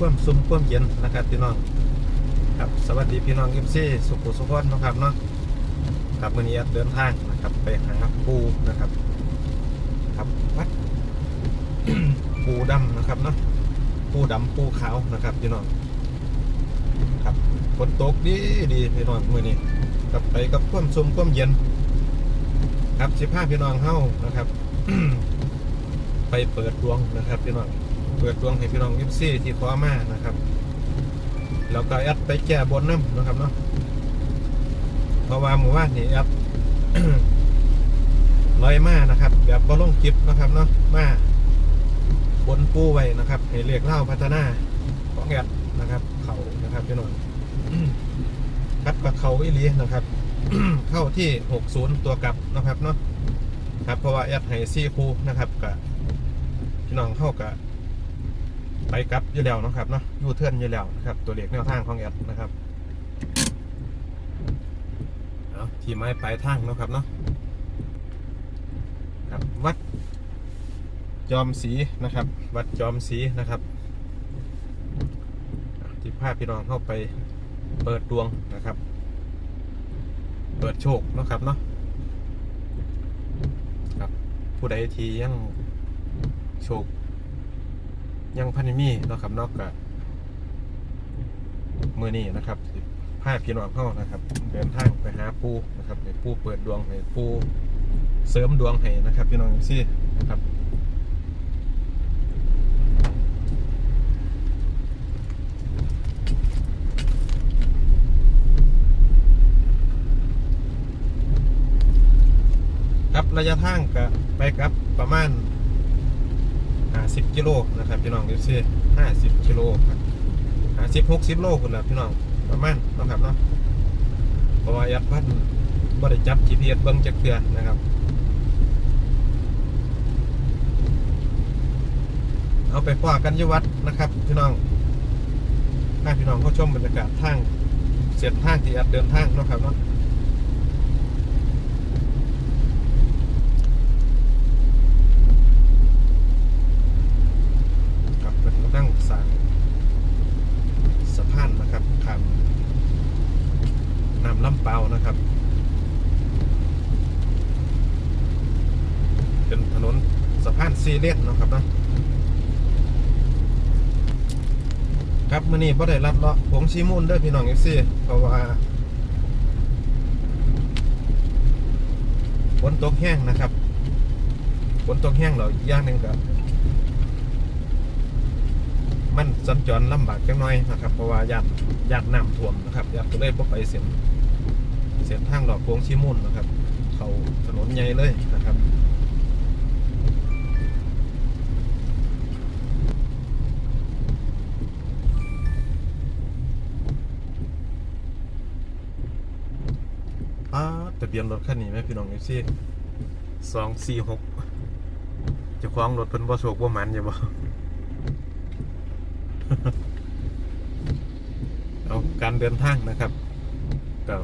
ความซุ่มความเย็นนะครับพี่น้องครับสวัสดีพี่น้องเอฟซีสุขุสุขนนะครับเนาะครับวันนี้เดินทางนะครับไปหาปูนะครับครับวัดปูดำนะครับเนาะปูดำปูขาวนะครับพี่น้องครับฝนตกดีดีพี่น้องมื่อนี้กลับไปกับความซุ่มความเย็น ครับสิบห้าพี่น้องเฮ้านะครับ ไปเปิดดวงนะครับพี่น้อง เปิดดวงให้พี่น้องยิปซี่ที่ขอมานะครับ แล้วก็แอดไปแก้บนน้ำนะครับเนาะเพราะว่าหมู่บ้านนี่แอดลอยมานะครับ แบบบ่ลงกิบนะครับเนาะมาบนปูไว้นะครับให้เรียกเล่าพัฒนาของแอดนะครับ เขานะครับพี่น้องครับกับเขาอีลีนะครับ เข้าที่60ตัวกลับนะครับเนาะครับเพราะว่าแอดให้ซี่คูนะครับกับพี่น้องเข้ากับ ไปกลับอยู่แล้วนะครับเนาะยูเทิร์นอยู่แล้วนะครับ ตัวเลขแนวทางของแอดนะครับเอาที่ไม้ปลายทางนาะครับเนาะครับวัดจอมสีนะครับ วัดจอมสีนะครับที่พาพี่น้องเข้าไปเปิดดวงนะครับ เปิดโชคเนาะครับเนาะครับผู้ใดที่ยังโชค ยังพันมีเนาะครับนอกกับมือนี้นะครับพาพี่น้องเข้านะครับ เดินทางไปหาปูนะครับให้ปูเปิดดวงให้ปูเสริมดวงให้นะครับ พี่น้องซี่นะครับครับระยะทางก็ไปครับประมาณ 50กิโลนะครับพี่น้องดูซิ50กิโลครับ50 60โลคุณละพี่น้องประมาณนะครับเนาะเพราะว่ายัดพันบ่ได้จับ GPS เบิ่งจักเทื่อนะครับเอาไปพอกันยวัดนะครับพี่น้องให้พี่น้องเข้าชมบรรยากาศทางเสียนทางที่อัดเดินทางนะครับเนาะ ครับเป็นกำลัง สร้างสะพานนะครับข้ามน้ำลำเป่านะครับ เป็นถนนสะพานซีเลนเนะครับนะครับมื่อนี้บ่ได้รับเลาะผงชีมูลด้อพี่น้องเอฟซีเพราะว่าฝนตกแห้งนะครับฝนตกแห้งเราอีกอย่างหนึ่งก็ มันสัญจรลำบากจังน้อยนะครับเพราะว่าญาติญาติน้ำท่วมนะครับญาติก็เลยบ่ไปเส้นเส้นทางหลอกโค้งชิมุนนะครับ เขาถนนใหญ่เลยนะครับอ้าทะเบียนรถคันนี้ไหมพี่น้องเอฟซีสองสี่หกจะคล้องรถเพิ่นบ่โชคบ่หมันอย่าบอา การเดินทางนะครับก็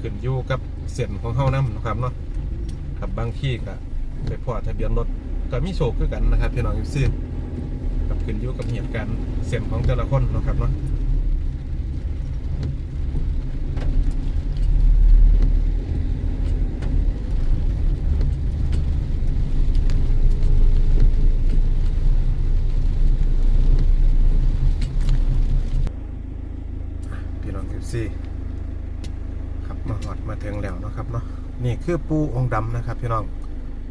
ขึ้นอยู่กับเส้นของเฮานำนะครับเนาะกับบางที่ก็ไปพอทะเบียนรถก็มีโชคคือกันนะครับพี่น้องอยู่ซื่อกับขึ้นอยู่กับเหตุการณ์เส้นของแต่ละคนนะครับเนาะพี่น้องอยู่ ซื่ครับมาหอดมาถึงแล้วนะครับเนาะนี่คือปูองค์ดำนะครับพี่น้อง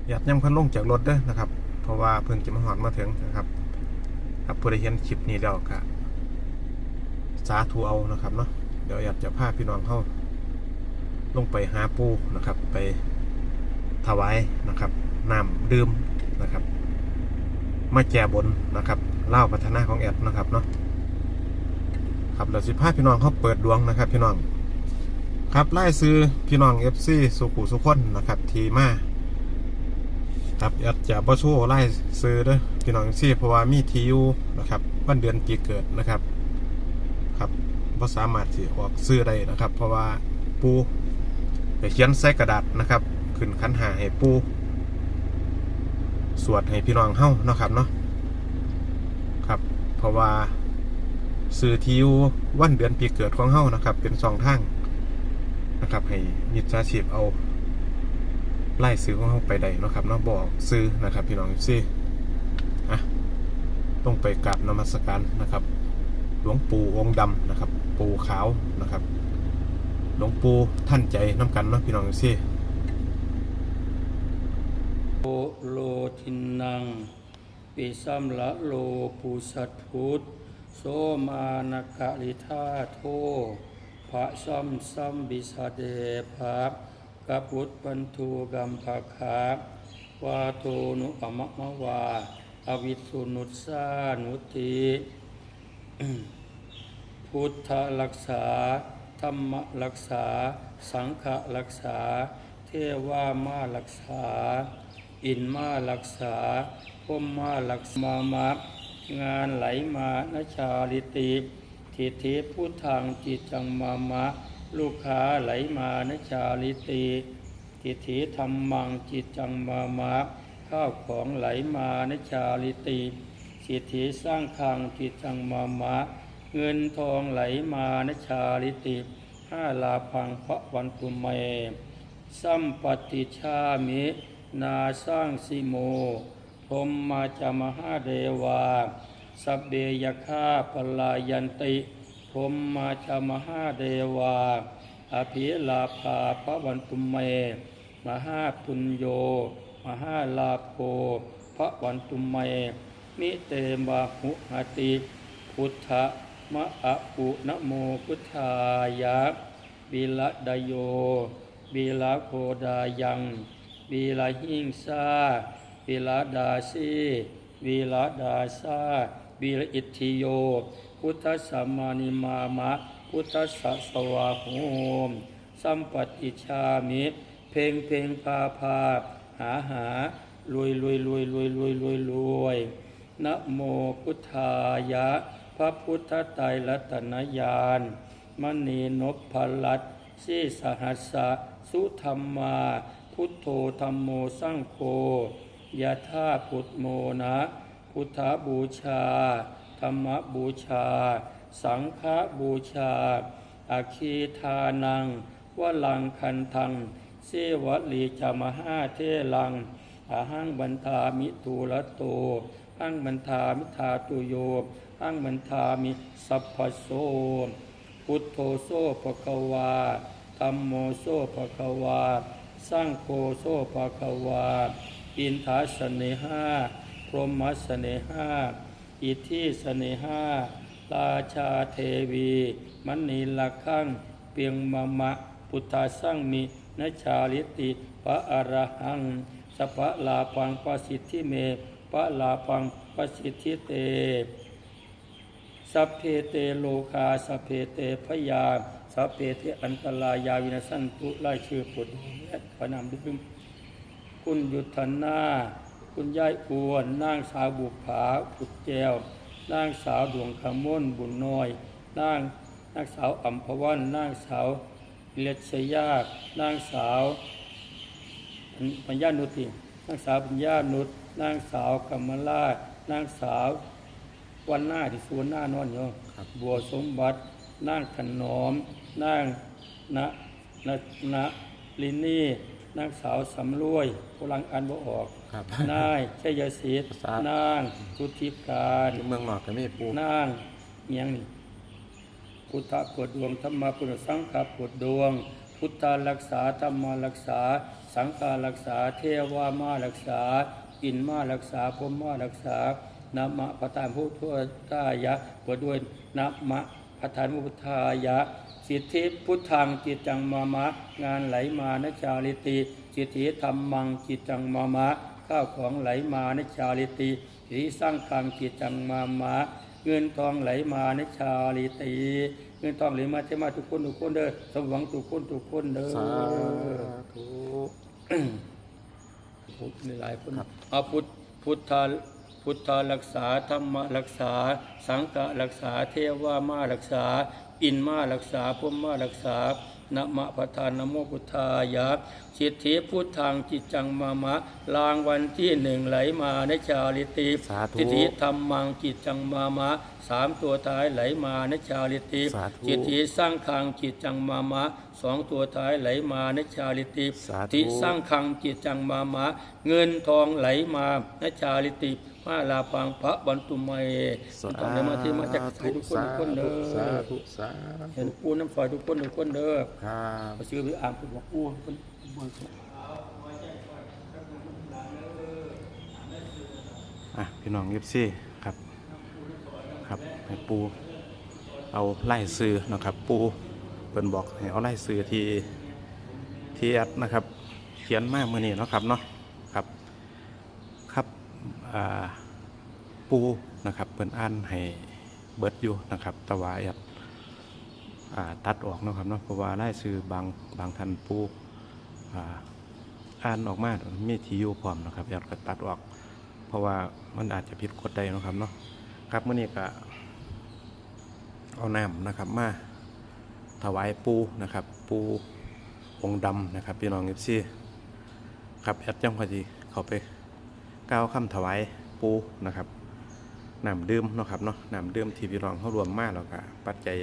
อยากยังพันลงจากรถเด้อนะครับ เพราะว่าเพิ่งจะมาหอดมาถึงนะครับครับผู้ใดเห็นคลิปนี้แล้วก็สาธุเอานะครับเนาะเดี๋ยวอยากจะพาพี่น้องเข้าลงไปหาปูนะครับ ไปถวายนะครับน้ำดื่มนะครับ มาแจบนนะครับเล่าพัฒนาของแอดนะครับเนาะ ครับเราสิพาพี่น้องเขาเปิดดวงนะครับ พี่น้องครับไล่ซื้อพี่น้อง FC สุขุสุขคนนะครับ ทีมาครับแอดจะบ่โชูไล่ซื้อเด้อพี่น้อง FC เพราะว่ามีทีอยู่นะครับวันเดือนปีเกิดนะครับ ครับบ่สามารถสิออกซื้อได้นะครับ เพราะว่าปูไปเขียนใส่กระดาษนะครับ ขึ้นคันหาให้ปูสวดให้พี่น้องเฮ้านะครับเนาะครับ เพราะว่า สื่อที่อยู่วันเดือนปีเกิดของเฮานะครับ เป็นสองทางนะครับ ให้มิจฉาชีพเอาไล่ซื้อของเฮาไปได้นะครับเนาะบอกซื้อนะครับ พี่น้องซี่อะต้องไปกราบนมัสการนะครับ หลวงปู่องค์ดำนะครับ ปู่ขาวนะครับ หลวงปู่ท่านใจน้ำกันเนาะพี่น้องซี่โลโลทินังปิสัมละโลปุสัตพุทธ โสมานกะลิธาโทภะสัมสัมบิสาเดภะกะพุทธปันทูกัมภะขาวาโตนุปมะมะวา อวิสุนุสานุติพุทธรักษา ธรรมรักษา สังฆรักษา เทวามารักษา อินมารักษาพมมารักษามามัก งานไหลมานชาลิติทิเทพุทธังจิตจังมามะ ลูกค้าไหลมานชาลิติทิเทธรรมังจิตจังมามะ ข้าวของไหลมานชาลิติสิทธิสร้างคังจิตจังมามะ เงินทองไหลมานชาลิติห้าลาพังพระวันตุเม สัมปติชามิ นาสร้างสิโม พมมาจามหาเดวาสเบยคาปลายันติพมมาจามหาเดวาอภิลาภาพระวันตุเม มหาปุญโย มหาลาโภพระวันตุเม มิเตมะหุหติ พุทธะมะอะปุนโมพุทธายะบิละดโยบิลาโคดายังบิลาหิงซา บิลาดาซีบิลาดาซาบิลาอิทธิโย พุทธสัมมานิมามะ พุทธสัสวาโหมสัมปติชามิ เพลงเพลงพาพาหาหารวยรวยรวยรวยรวยรวยรวยนะโมพุทธายะ พระพุทธไตรรัตนญาณมณีนพพลัดสีสหัสสะ สุธรรมา พุทโธธรรมโมสังโฆ ยะธาพุทโมนะพุทธบูชา ธรรมบูชา สังฆบูชาอาคีทานังวลังคันทังเสวลีจามหาเทลังอาหังบันทามิตูละโตหังบันทามิทาตุโยหังบันทามิสัพพโสพุทโธโซภควาธัมโมโซภควาสร้างโฆโซภควา อินทาสเนหาพรหมสเนหาอิทธิสเนหาราชาเทวีมณีลักขังเปียงมะมะพุทธาสังมินชาลิติพระอรหังสัพพะลาปังปสิทธิเมพระลาปังปสิทธิเตสัพเพเตโลคาสัพเพเตพยาสัพเพเตอันตรายาวินาสันตุไล่ชื่อปุดและพนามดึง คุณยุทธนาคุณยายอ้วนนางสาวบุภาปุดแจวนางสาวดวงขมนบุญน้อยนางนางสาวอัมพวันนางสาวเลชยานางสาวปัญญานุตินางสาวปัญญานุตนางสาวกำมลานางสาววันหน้าที่สวนหน้านอนอยู่บัวสมบัตินางถนอมนางณณณลินนี่ นางสาวสำรวยกำลังอ่านบ่ออกครับ นายชัยศิษฐ์ภาษานางสุธิการเมืองนอกก็มีปูนางเมียงนี่พุทธะปวดดวงธรรมะปวดสังฆะปวดดวง พุทธารักษาธรรมารักษา สังฆารักษา เทวามารักษา อินมารักษาพรหมมารักษานะมะพระทานพุทธทายะปวดด้วยนะมะ พระทานพุทธายะ สิทธิพุทธังจิตจังมามะ งานไหลมานชาลิติ สิทธิธรรมังจิตจังมามะ ข้าวของไหลมานชาลิติสิทธิสร้างคังจิตจังมามะ เงินทองไหลมาในชาลิตีเงินทองไหลมาใช่มาทุกคนทุกคนเด้อสมหวังทุกคนทุกคนเด้อสาธุพุทธมีหลายคนเอาพุทธพุทธา พุทธารักษาธรรมรักษา สังฆรักษาเทวามารักษา อินมารักษาพุมมารักษานะมะปะทานนะโมพุทธายะสิทธิพุทธังจิตจังมามะ ลางวันที่หนึ่งไหลมาในชาลิติสาธุสิทธิธรรมังจิตจังมามะสามตัวท้ายไหลมาในชาลิติสาธุจิตติสร้างคังจิตจังมามะสองตัวท้ายไหลมาในชาลิติสาธุติสร้างคังจิตจังมามะ เงินทองไหลมาในชาลิติ มาลาพังพระบันตุเมตอนนี้มาที่มาจากใส่ทุกคนทุกคนเด้อสาธุสาเห็นปูน้ำฝอยทุกคนทุกคนเด้อครับมาซื้อไปอ่างเป็นบอกปูเป็นบนอะพี่น้องยิบซี่ครับครับให้ปูเอาไล่ซื้อนะครับปูเพิ่นบอกให้เอาไล่ซื้อที่ที่แอดนะครับ เขียนมาเมื่อนี้เนาะครับเนาะครับครับอ่า ปูนะครับเพิ่นอ่านให้เบิดอยู่นะครับ แต่ว่าแอดตัดออกนะครับเนาะเพราะว่าไล่ซื้อบางบางท่านปูอ่านออกมามีทีอยู่พร้อมนะครับแอดก็ตัดออก เพราะว่ามันอาจจะผิดกฎใดนะครับเนาะครับเมื่อนี้ก็เอาน้ำนะครับมาถวายปูนะครับ ปูองค์ดำนะครับพี่น้องเอฟซีครับแอดจังพอดีเขาไป ก้าวคำถวายปูนะครับน้ำดื่มเนาะครับเนาะน้ำดื่มที่พี่น้องเขารวมมากแล้วก็ปัจจัย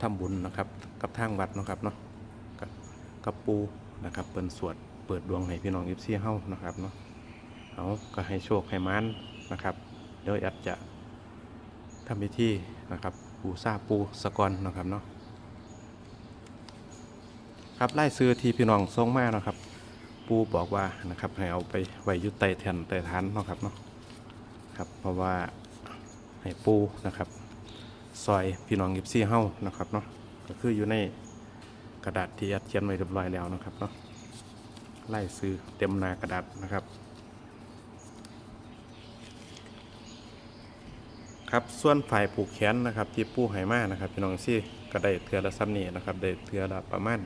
ทำบุญนะครับ กับทางวัดนะครับเนาะกับกับปูนะครับเปิดสวดเปิดดวงให้พี่น้องเอฟซีเฮานะครับเนาะเอาก็ให้โชคให้มันนะครับเดี๋ยวแอดจะทำพิธีนะครับปูซาปูสะกอนนะครับเนาะครับไล่ซื้อที่พี่น้องทรงมาเนะครับ ปูบอกว่านะครับให้เอาไปไว้ยุไตแทนไตทานเนาะครับเนาะครับเพราะว่าให้ปูนะครับซอยพี่น้องยิบซี่เฮ้านะครับเนาะก็คืออยู่ในกระดาษที่อัดเขียนไว้เรียบร้อยแล้วนะครับเนาะไล่ซื้อเต็มหนากระดาษนะครับครับส่วนฝ่ายผูกแขนนะครับที่ปูไหมานะครับพี่น้องซี่ก็ได้เทือละซ้ำนี่นะครับได้เทือละประมาณ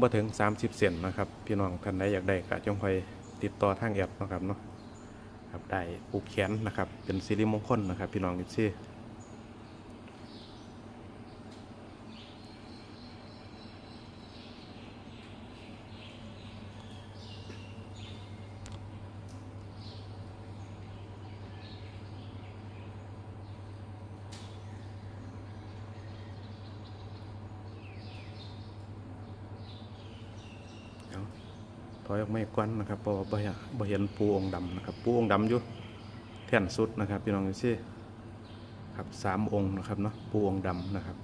บ่ถึง 30 เซนนะครับ พี่น้องท่านใดอยากได้ก็จงคอยติดต่อทางแอปนะครับเนาะครับได้ผูกแขนนะครับ เป็นสิริมงคลนะครับ พี่น้องซี่เอ ไม่กวนนะครับเพราะว่าบ่เห็นบ่เห็นปูองค์ดำนะครับ ปูองค์ดำอยู่แท่นสุดนะครับพี่น้องซี่ครับสามองค์นะครับเนาะปูองค์ดำนะครับ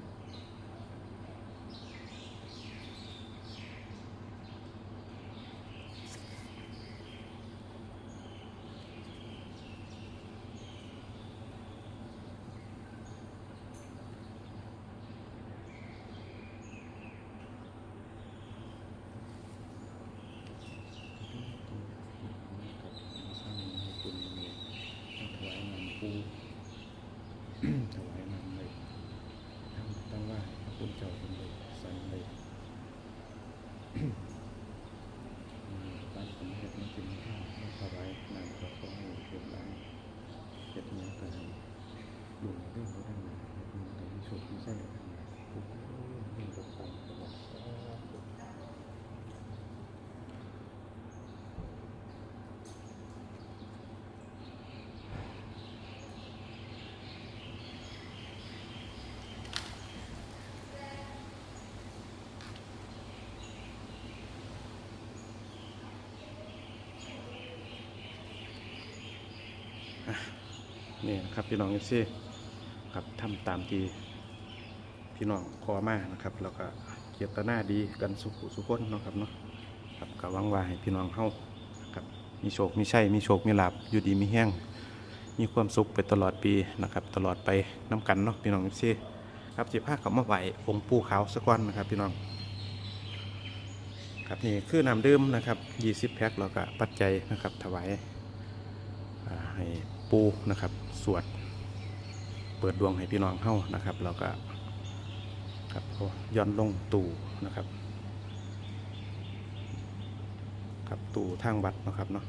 ถวายมาเลยทั้งตั้งว่าพระคุณเจ้าเป็นเลยสั่งเลยตั้งสมเด็จมาเป็นข้าวให้ถวายนำก็ขอให้เกิดร้านเกิดเนื้อกันดุลเรื่องเรื่องนั้นเรื่องแต่ไม่โชคไม่ใช่ผู้เรื่องตกต่ำตลอด นี่นะครับพี่น้องเอฟซีครับทำตามที่พี่น้องขอมานะครับแล้วก็เกียรตนาดีกันสุขสุขคนเนาะครับเนาะครับก็หวังว่าให้พี่น้องเฮาครับมีโชคมีชัยมีโชคมีลาบอยู่ดีมีแห้งมีความสุขไปตลอดปีนะครับตลอดไปน้กันเนาะพี่น้องเอฟซีครับจิพาเขามาไหวองค์ปูขาวสักวันนะครับพี่น้องครับนี่คือน้ำดื่มนะครับ20แพ็คแล้วก็ปัจจัยนะครับถวายให้ปูนะครับ สวด เปิดดวงให้พี่น้องเฮ้านะครับแล้วก็ครับเอาย้อนลงตู่นะครับครับตู่ทางวัดนะครับเนาะ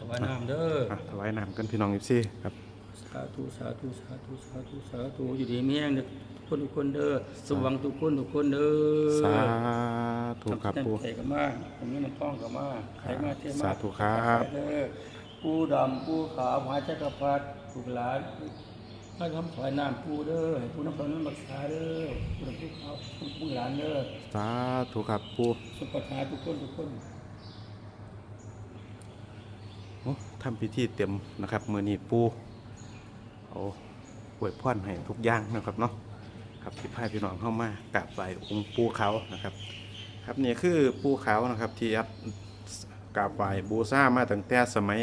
ถวายน้ำเด้ออะถวายน้ำกันพี่น้องอีซี่ครับ สาธุสาธุสาธุสาธุสาธุอยู่ดีมีแห้งเด้อทุก คนทุกคนเด้อสมหวังทุกคนทุกคนเด้อสาธุครับปูใส่กันมาผมนี้มันต้องกันมาใส่มาเทมาสาธุครับเด้อปูดำปูขาวมหาจักรพรรดิลูกหลานมาทำถวายน้ำปูเด้อให้ปูน้ำตาลน้ำบักษาเด้อปูดำปูขาวปูหลานเด้อสาธุครับปูสุขภาพทุกคนทุกคนโอ้ทำพิธีเต็มนะครับมือนี้ปูเอาอวยพรให้ทุกอย่างนะครับเนาะ ครับที่พายพี่น้องเข้ามากราบไหว้องค์ปูเขานะครับ ครับนี่คือปูเขานะครับที่อัดกราบไหว้บูชามาตั้งแต่สมัย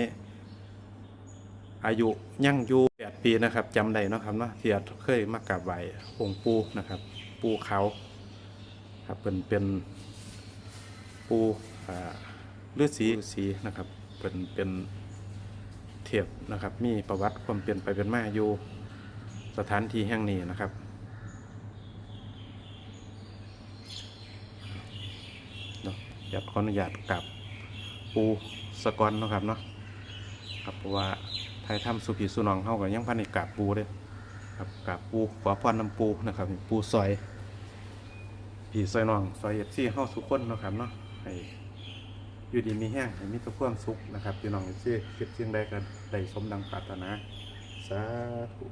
อายุยังอยู่แปดปีนะครับจำได้นะครับเนาะที่อัดเคยมากราบไหว้องค์ปูนะครับ ปูเขาครับเป็นเป็นปูอ่าฤาษีฤาษีนะครับเป็นเป็นเทียบนะครับมีประวัติความเปลี่ยนไปเป็นมาอยู่สถานที่แห่งนี้นะครับ เนาะอยากขออนุญาตกับปูสกอนนะครับเนาะครับเพราะว่าไทยถ้ำสุผีสุนองเข้าก็ยังพันในกราบปูเลยครับกาบปูขอพรน้ำปูนะครับปูซอยผีซอยนองซอยเอฟซีเฮาสุกคนนะครับเนาะให้อยู่ดีมีแห้งให้มีแตัวความสุขนะครับพี่น้องเอฟซีคิดเชียงใดกันได้สมดังปรารถนาสาธุ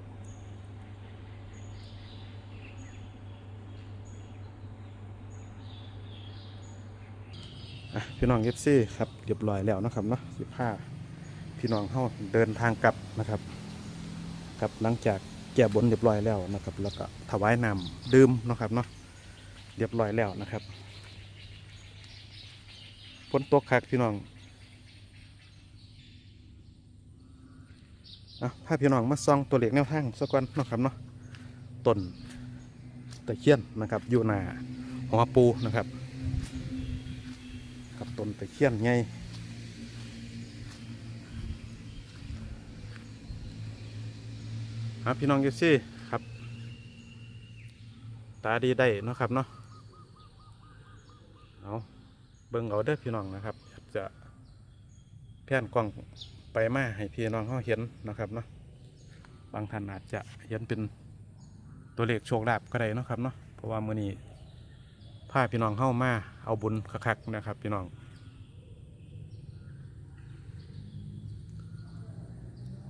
พี่น้องเอฟซีครับเรียบร้อยแล้วนะครับเนาะสิบห้าพี่น้องเฮาเดินทางกลับนะครับครับหลังจากแก้บนเรียบร้อยแล้วนะครับ แล้วก็ถวายน้ำดื่มนะครับเนาะเรียบร้อยแล้วนะครับฝนตกคักพี่น้องอะพาพี่น้องมาส่องตัวเลขแนวทางสักวันนะครับเนาะต้นตะเคียนนะครับอยู่หนาหัวปูนะครับ ต้นตะเคียนไงครับพี่น้องยูซี่ครับ ตาดีได้เนาะครับเนาะเอาเบิ่งเอาเด้อพี่น้องนะครับ จะแผ่นกล้องไปมาให้พี่น้องเขาเห็นนะครับเนาะบางท่านอาจจะเห็นเป็นตัวเลขโชคลาภก็ได้นะครับเนาะเพราะว่ามื้อนี้พาพี่น้องเข้ามาเอาบุญคักๆนะครับ พี่น้อง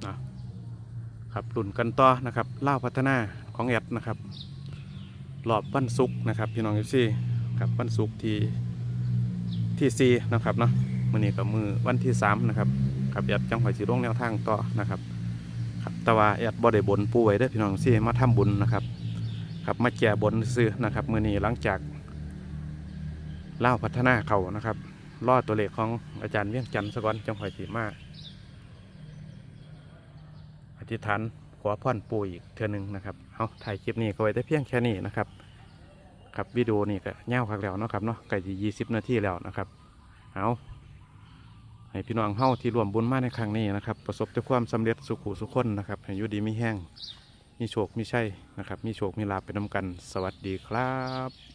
นะ ครับรุ่นกันต่อนะครับเล่าพัฒนาของแอดนะครับรอบวันศุกนะครับพี่น้องเอฟซีครับวันศุกที่ที่สี่นะครับเนาะมื่อนี้กับมือวันที่สามนะครับครับแอดจังหวัดสีร่งแนวทางต่อนะครับครับแต่ว่าแอดบ่ได้บนปูไว้เด้พี่น้องซี่มาทำบุญนะครับครับมาแก่บนซื้อนะครับมื่อนี้หลังจากเล่าพัฒนาเขานะครับรอดตัวเลขของอาจารย์เวียงจันทร์สกอนจังหวัดสีมา ธิษฐานขอพรปู่อีกเทือหนึงนะครับเอาถ่ายคลิปนี้ก็ไว้ได้เพียงแค่นี้นะครับครับวิดีโอนี่ก็เง่าคักแล้วเนาะครับเนาะใกล้จะยี่สิบนาทีแล้วนะครับเอาให้พี่น้องเฮาที่รวมบุญมาในครั้งนี้นะครับ ประสบแต่ความสำเร็จสุขุสุขคนนะครับให้อยู่ดีมีแห้งมีโชคมีชัยนะครับ มีโชคมีลาภไปนำกัน สวัสดีครับ